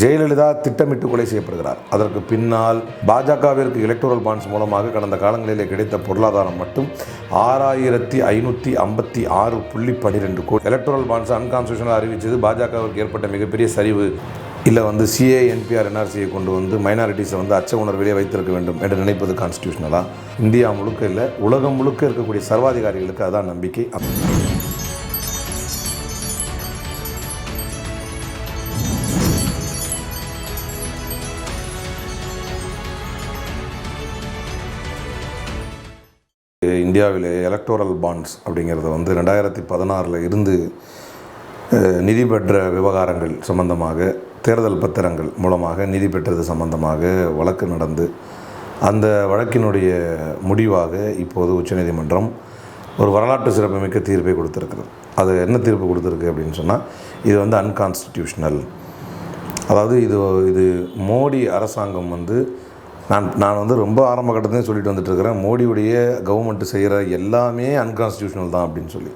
ஜெயலலிதா திட்டமிட்டு கொலை செய்யப்படுகிறார். அதற்கு பின்னால் பாஜகவிற்கு எலக்டோரல் பாண்ட்ஸ் மூலமாக கடந்த காலங்களிலே கிடைத்த பொருளாதாரம் மட்டும் ஆறாயிரத்தி ஐநூற்றி ஐம்பத்தி ஆறு புள்ளி பன்னிரெண்டு கோடி. எலக்டோரல் பாண்ட்ஸ் அன்கான்ஸ்டியூஷனல் அறிவித்தது. பாஜகவிற்கு ஏற்பட்ட மிகப்பெரிய சரிவு. இல்லை வந்து சிஏ என்பிஆர் என்ஆர்சியை கொண்டு வந்து மைனாரிட்டிஸை வந்து அச்ச உணர்விலே வைத்திருக்க வேண்டும் என்று நினைப்பது கான்ஸ்டியூஷனலாக இந்தியா முழுக்க இல்லை உலகம் முழுக்க இருக்கக்கூடிய சர்வாதிகாரிகளுக்கு அதான் நம்பிக்கை. இந்தியாவில் எலக்டோரல் பாண்ட்ஸ் அப்படிங்கிறது வந்து ரெண்டாயிரத்தி பதினாறில் இருந்து நிதி பெற்ற விவகாரங்கள் சம்பந்தமாக தேர்தல் பத்திரங்கள் மூலமாக நிதி பெற்றது சம்பந்தமாக வழக்கு நடந்து அந்த வழக்கினுடைய முடிவாக இப்போது உச்சநீதிமன்றம் ஒரு வரலாற்று சிறப்புமிக்க தீர்ப்பை கொடுத்துருக்குறது. அது என்ன தீர்ப்பு கொடுத்துருக்கு அப்படின்னு சொன்னால் இது வந்து அன்கான்ஸ்டிடியூஷனல் அதாவது இது இது மோடி அரசாங்கம் வந்து நான் நான் வந்து ரொம்ப ஆரம்ப கட்டத்தையும் சொல்லிட்டு வந்துட்டுருக்கிறேன் மோடியுடைய கவர்மெண்ட் செய்கிற எல்லாமே அன்கான்ஸ்டியூஷனல் தான் அப்படின்னு சொல்லி.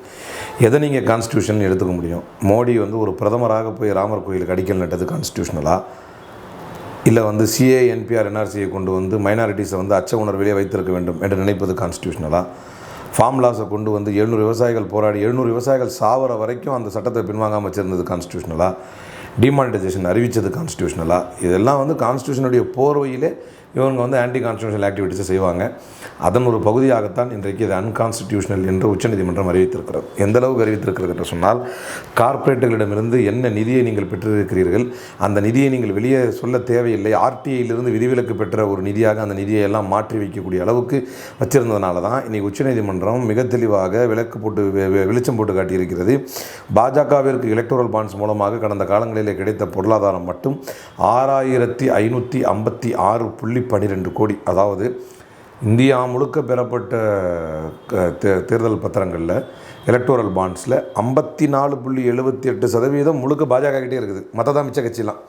எதை நீங்கள் கான்ஸ்டியூஷன் எடுத்துக்க முடியும்? மோடி வந்து ஒரு பிரதமராக போய் ராமர் கோயிலுக்கு அடிக்கல் நட்டது கான்ஸ்டியூஷனலாக இல்லை வந்து சிஏ என்பிஆர் என்ஆர்சியை கொண்டு வந்து மைனாரிட்டிஸை வந்து அச்ச உணர்விலே வைத்திருக்க வேண்டும் என்று நினைப்பது கான்ஸ்டியூஷனலா ஃபார்முலாஸை கொண்டு வந்து எழுநூறு விவசாயிகள் போராடி எழுநூறு விவசாயிகள் சாவர வரைக்கும் அந்த சட்டத்தை பின்வாங்காமல் வச்சுருந்தது கான்ஸ்டியூஷனலாக டிமானிட்டைசேஷன் அறிவித்தது கான்ஸ்டியூஷனலாக இதெல்லாம் வந்து கான்ஸ்டியூஷனுடைய போர்வையிலே இவங்க வந்து ஆன்டி கான்ஸ்டியூஷனல் ஆக்டிவிட்டிஸை செய்வாங்க. அதன் ஒரு பகுதியாகத்தான் இன்றைக்கு இது அன்கான்ஸ்டியூஷனல் என்று உச்சநீதிமன்றம் அறிவித்திருக்கிறது. எந்த அளவுக்கு அறிவித்திருக்கிறது என்று சொன்னால் கார்ப்பரேட்டுகளிடமிருந்து என்ன நிதியை நீங்கள் பெற்றிருக்கிறீர்கள் அந்த நிதியை நீங்கள் வெளியே சொல்ல தேவையில்லை. ஆர்டிஐயிலிருந்து விதிவிலக்கு பெற்ற ஒரு நிதியாக அந்த நிதியை எல்லாம் மாற்றி வைக்கக்கூடிய அளவுக்கு வச்சிருந்ததுனால தான் இன்றைக்கி உச்சநீதிமன்றம் மிக தெளிவாக விளக்கு போட்டு வெ- வெளிச்சம் போட்டு காட்டியிருக்கிறது. பாஜகவிற்கு எலக்டோரல் பாண்ட்ஸ் மூலமாக கடந்த காலங்களிலே கிடைத்த பொருளாதாரம் மட்டும் ஆறாயிரத்தி ஐநூற்றி ஐம்பத்தி ஆறு புள்ளி பன்னிரெண்டு கோடி. அதாவது இந்தியா முழுக்க பெறப்பட்ட தேர்தல் பத்திரங்களில் எலக்டோரல் பாண்ட்ஸில் ஐம்பத்தி நாலு புள்ளி எழுபத்தி எட்டு சதவீதம் முழுக்க பாஜக கிட்டே இருக்குது. மற்றதான் மிச்ச கட்சிலாம்.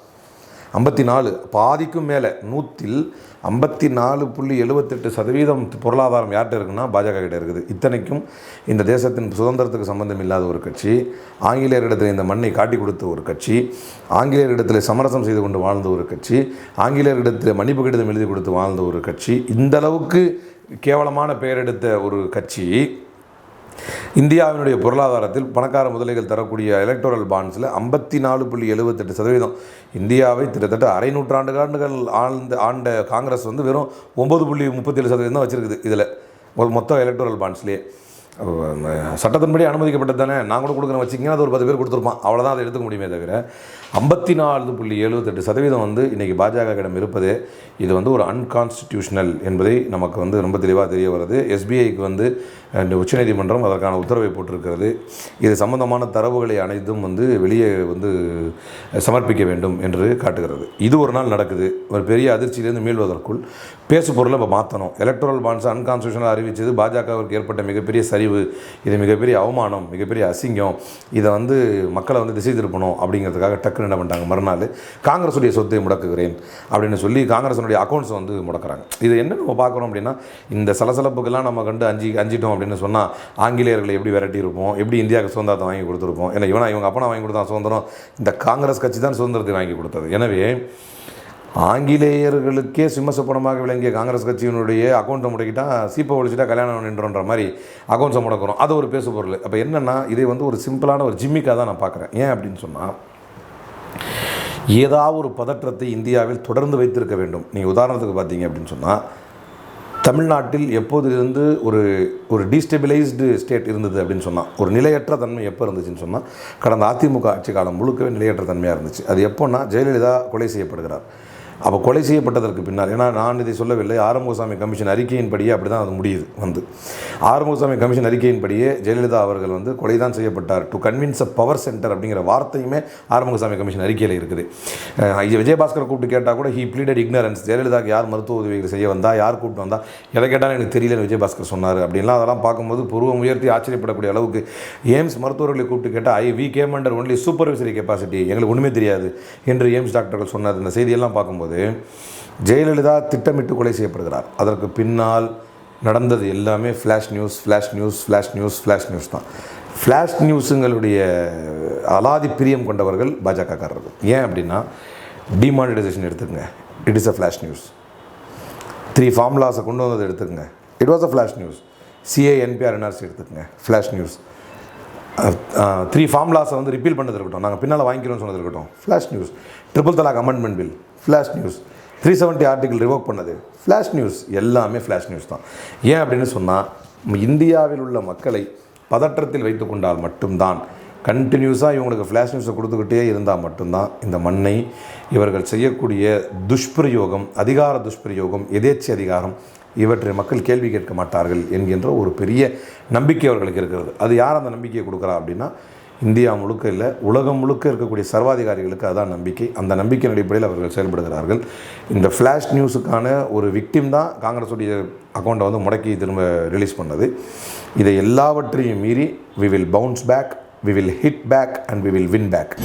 ஐம்பத்தி நாலு பாதிக்கும் மேலே நூற்றில் ஐம்பத்தி நாலு புள்ளி எழுபத்தெட்டு சதவீதம் பொருளாதாரம் யார்கிட்ட இருக்குன்னா பாஜக கிட்ட இருக்குது. இத்தனைக்கும் இந்த தேசத்தின் சுதந்திரத்துக்கு சம்பந்தம் இல்லாத ஒரு கட்சி ஆங்கிலேயரிடத்தில் இந்த மண்ணை காட்டி கொடுத்த ஒரு கட்சி ஆங்கிலேயரிடத்தில் சமரசம் செய்து கொண்டு வாழ்ந்த ஒரு கட்சி ஆங்கிலேயரிடத்தில் மன்னிப்பு கடிதம் எழுதி கொடுத்து வாழ்ந்த ஒரு கட்சி இந்த அளவுக்கு கேவலமான பெயர் எடுத்த ஒரு கட்சி இந்தியாவினுடைய பொருளாதாரத்தில் பணக்கார முதலைகள் தரக்கூடிய எலக்டோரல் பாண்ட்ஸில் ஐம்பத்தி நாலு புள்ளி எழுபத்தெட்டு சதவீதம். இந்தியாவை கிட்டத்தட்ட அரை நூற்றாண்டு ஆண்டுகள் ஆழ்ந்த ஆண்ட காங்கிரஸ் வந்து வெறும் ஒம்பது புள்ளி முப்பத்தேழு சதவீதம் தான் வச்சுருக்குது இதில். மொத்தம் மொத்த எலக்டோரல் பாண்ட்ஸ்லேயே சட்டத்தின்படி அனுமதிக்கப்பட்டது தானே? நான் கூட கொடுக்குறேன் வச்சிங்கன்னா அது ஒரு பத்து பேர் கொடுத்துருப்பான். அவ்வளோதான் அதை எடுத்துக்க முடியுமே தவிர ஐம்பத்தி நாலு புள்ளி எழுபத்தெட்டு சதவீதம் வந்து இன்றைக்கி பாஜகவிடம் இருப்பது இது வந்து ஒரு அன்கான்ஸ்டிடியூஷனல் என்பதை நமக்கு வந்து ரொம்ப தெளிவாக தெரிய வருது எஸ்பிஐக்கு வந்து இந்த உச்சநீதிமன்றம் அதற்கான உத்தரவை போட்டிருக்கிறது. இது சம்பந்தமான தரவுகளை அனைத்தும் வந்து வெளியே வந்து சமர்ப்பிக்க வேண்டும் என்று காட்டுகிறது. இது ஒரு நாள் நடக்குது. ஒரு பெரிய அதிர்ச்சியிலேருந்து மீள்வதற்குள் பேசு பொருளை இப்போ மாற்றணும் எலக்ட்ரல் பாண்ட்ஸ் அன்கான்ஸ்டியூஷனல் அறிவித்தது பாஜகவிற்கு ஏற்பட்ட மிகப்பெரிய சரிவு இது மிகப்பெரிய அவமானம் மிகப்பெரிய அசிங்கம் இதை வந்து மக்களை வந்து திசை திருப்பணும் அப்படிங்கிறதுக்காக டக்குன்னு என்ன பண்ணிட்டாங்க? மறுநாள் காங்கிரஸுடைய சொத்தை முடக்குகிறேன் அப்படின்னு சொல்லி காங்கிரஸினுடைய அக்கௌண்ட்ஸை வந்து முடக்கிறாங்க. இது என்ன நம்ம பார்க்குறோம் அப்படின்னா இந்த சலசலப்புக்கெல்லாம் நம்ம கண்டு அஞ்சு அஞ்சிட்டோம் அப்படின்னு சொன்னால் ஆங்கிலேயர்களை எப்படி விரட்டி இருப்போம் எப்படி இந்தியாவுக்கு சுதந்திரத்தை வாங்கி கொடுத்துருப்போம்? ஏன்னா இவனா இவங்க அப்பனா வாங்கி கொடுத்தா சுதந்திரம் இந்த காங்கிரஸ் கட்சி தான் சுதந்திரத்தை வாங்கி கொடுத்தது. எனவே ஆங்கிலேயர்களுக்கே சிம்மசப்பனமாக விளங்கிய காங்கிரஸ் கட்சியினுடைய அக்கௌண்ட்டை முடக்கிட்டா சீப்பை ஒழிச்சிட்டா கல்யாணம் நின்றோன்ற மாதிரி அக்கௌண்ட்ஸை முடக்கிறோம். அது ஒரு பேசு பொருள் அப்போ என்னென்னா இதை வந்து ஒரு சிம்பிளான ஒரு ஜிம்மிக்காக தான் நான் பார்க்குறேன். ஏன் அப்படின்னு சொன்னால் ஏதாவது ஒரு பதற்றத்தை இந்தியாவில் தொடர்ந்து வைத்திருக்க வேண்டும். நீங்கள் உதாரணத்துக்கு பார்த்தீங்க அப்படின்னு சொன்னால் தமிழ்நாட்டில் எப்போதிலிருந்து ஒரு ஒரு டீஸ்டெபிளைஸ்டு ஸ்டேட் இருந்தது அப்படின்னு சொன்னால் ஒரு நிலையற்ற தன்மை எப்போ இருந்துச்சுன்னு சொன்னால் கடந்த அதிமுக ஆட்சி காலம் முழுக்கவே நிலையற்ற தன்மையாக இருந்துச்சு. அது எப்போன்னா ஜெயலலிதா கொலை செய்யப்படுகிறார். அப்போ கொலை செய்யப்பட்டதற்கு பின்னால் ஏன்னா நான் இதை சொல்லவில்லை ஆறுமுகசாமி கமிஷன் அறிக்கையின்படியே அப்படி தான் அது முடியுது வந்து. ஆறுமுகசாமி கமிஷன் அறிக்கையின்படியே ஜெயலலிதா அவர்கள் வந்து கொலை தான் செய்யப்பட்டார். To convince a power centre அப்படிங்கிற வார்த்தையுமே ஆறுமுகசாமி கமிஷன் அறிக்கையில் இருக்குது. விஜயபாஸ்கர் கூப்பிட்டு கேட்டால் கூட ஹீ ப்ளீடட் இக்னரன்ஸ் ஜெயலலிதாவுக்கு யார் மருத்துவ உதவிகள் செய்ய வந்தால் யார் கூப்பிட்டு வந்தால் எதை கேட்டாலும் எனக்கு தெரியலன்னு விஜயபாஸ்கர் சொன்னார். அப்படின்லாம் அதெல்லாம் பார்க்கும்போது புருவம் உயர்த்தி ஆச்சரியப்படக்கூடிய அளவுக்கு எய்ம்ஸ் மருத்துவர்களை கூப்பிட்டு கேட்டால் I we. Came under only supervisory capacity எங்களுக்கு ஒன்றுமே தெரியாது என்று எய்ம்ஸ் டாக்டர்கள் சொன்னார். இந்த செய்தியெல்லாம் பார்க்கும்போது. ஜெயலலிதா திட்டமிட்டு கொலை செய்யப்படுகிறார். அதற்கு பின்னால் நடந்தது எல்லாமே flash news flash news flash news flash news தான். ஃப்ளாஷ் நியூஸுங்களுடைய அலாதி பிரியம் கொண்டவர்கள் பாஜகக்காரர்கள். ஏன் அப்படின்னா டிமானிட்டைசேஷன் எடுத்துக்கங்க. It is a flash news three ஃபார்முலாஸை கொண்டு வந்தது எடுத்துக்கங்க. It was a flash news CA NPR NRC எடுத்துக்கங்க. ஃப்ளாஷ் நியூஸ் த்ரீ ஃபார்முலாஸை வந்து ரிப்பீல் பண்ணது இருக்கட்டும். நாங்கள் பின்னால் வாங்கிக்கிறோம்னு சொன்னது இருக்கட்டும். Flash news triple talaq amendment bill flash news three seventy article revoke பண்ணது. ஃப்ளாஷ் நியூஸ் எல்லாமே ஃப்ளாஷ் நியூஸ் தான். ஏன் அப்படின்னு சொன்னால் இந்தியாவில் உள்ள மக்களை பதற்றத்தில் வைத்து கொண்டால் மட்டும்தான் கண்டினியூஸாக இவங்களுக்கு ஃப்ளாஷ் நியூஸை கொடுத்துக்கிட்டே இருந்தால் மட்டும்தான் இந்த மண்ணை இவர்கள் செய்யக்கூடிய துஷ்பிரயோகம் அதிகார துஷ்பிரயோகம் எதேச்சி அதிகாரம் இவற்றை மக்கள் கேள்வி கேட்க மாட்டார்கள் என்கின்ற ஒரு பெரிய நம்பிக்கை அவர்களுக்கு இருக்கிறது. அது யார் அந்த நம்பிக்கையை கொடுக்குறா அப்படின்னா இந்தியா முழுக்க இல்லை உலகம் முழுக்க இருக்கக்கூடிய சர்வாதிகாரிகளுக்கு அதுதான் நம்பிக்கை. அந்த நம்பிக்கையின் அடிப்படையில் அவர்கள் செயல்படுகிறார்கள். இந்த ஃப்ளாஷ் நியூஸுக்கான ஒரு விக்டிம் தான் காங்கிரஸுடைய அக்கௌண்ட்டை வந்து முடக்கி திரும்ப ரிலீஸ் பண்ணது. இதை எல்லாவற்றையும் மீறி we will bounce back we will hit back and we will win back